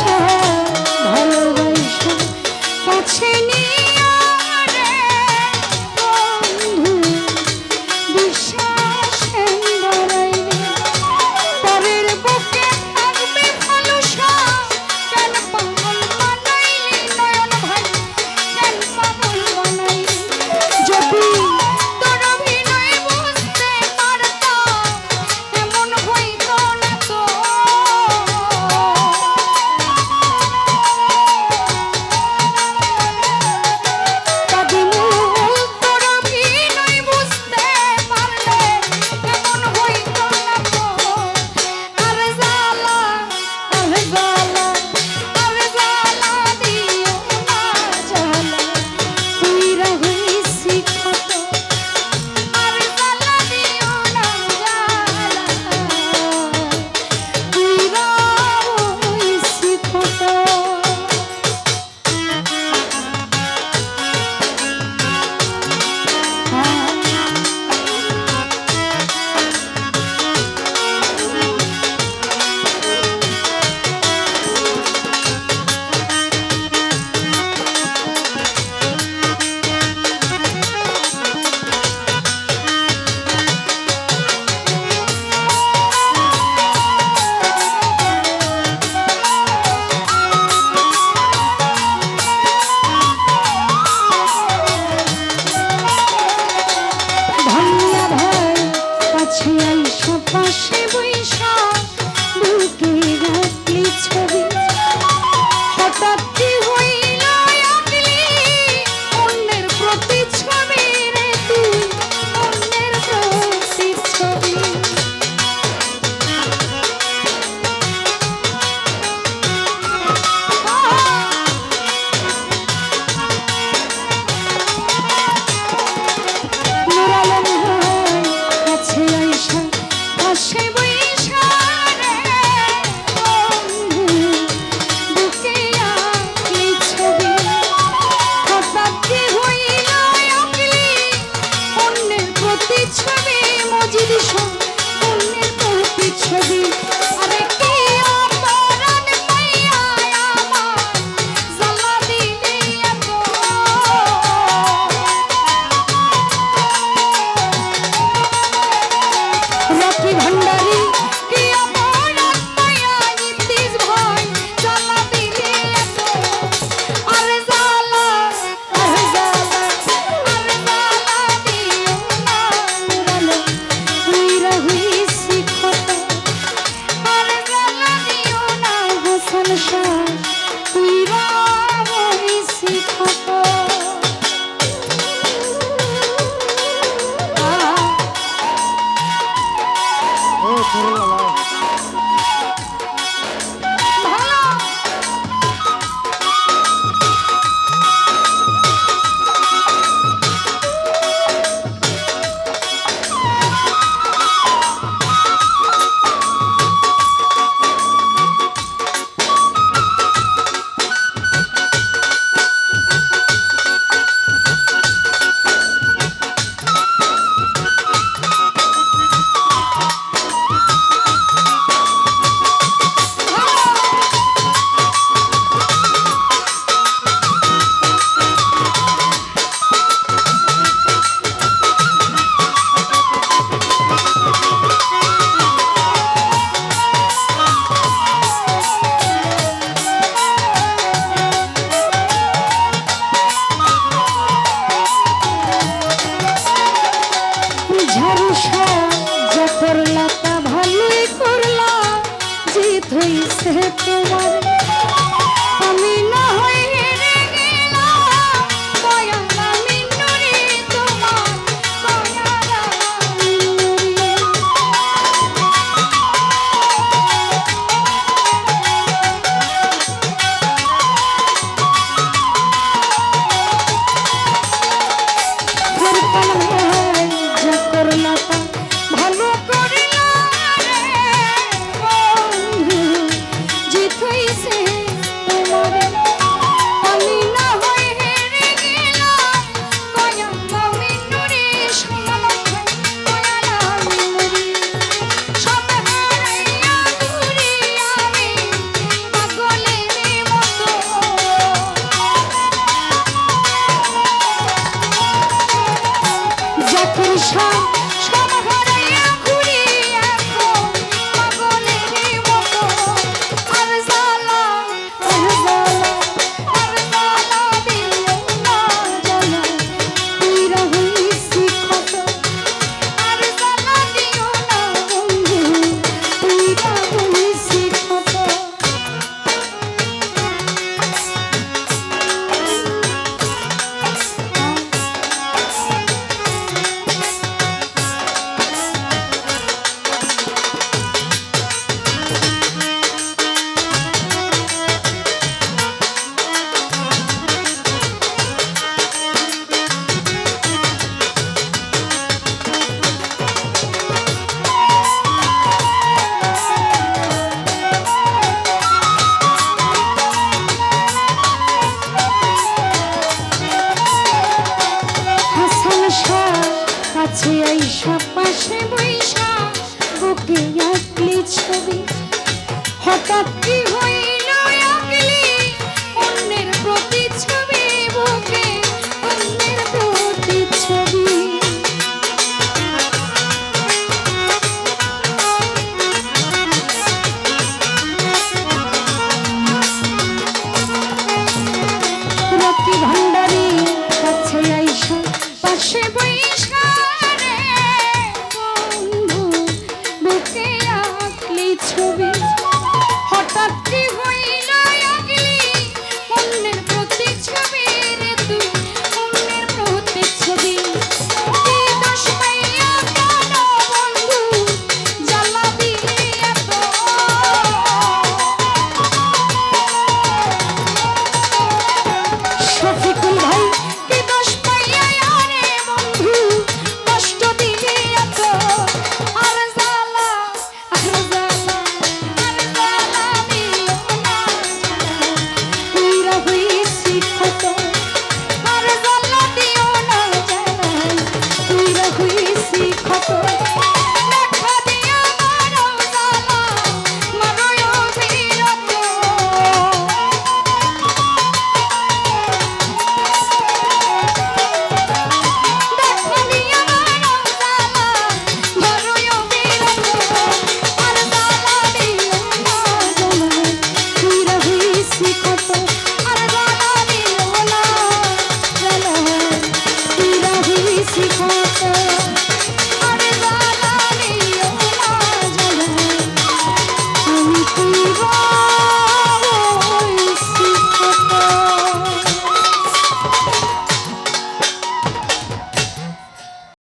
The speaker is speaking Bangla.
শাহ ভালোবাসা কাছে পাশে বৈশাখ। It's Krishna. কাছে আইসা, পাশে বৈশা বুকে আঁকলি ছবি। হঠাৎ কি হইল আঁকলি? অন্যের প্রতি ছবি বুকে অন্যের প্রতি ছবি রকি ভাই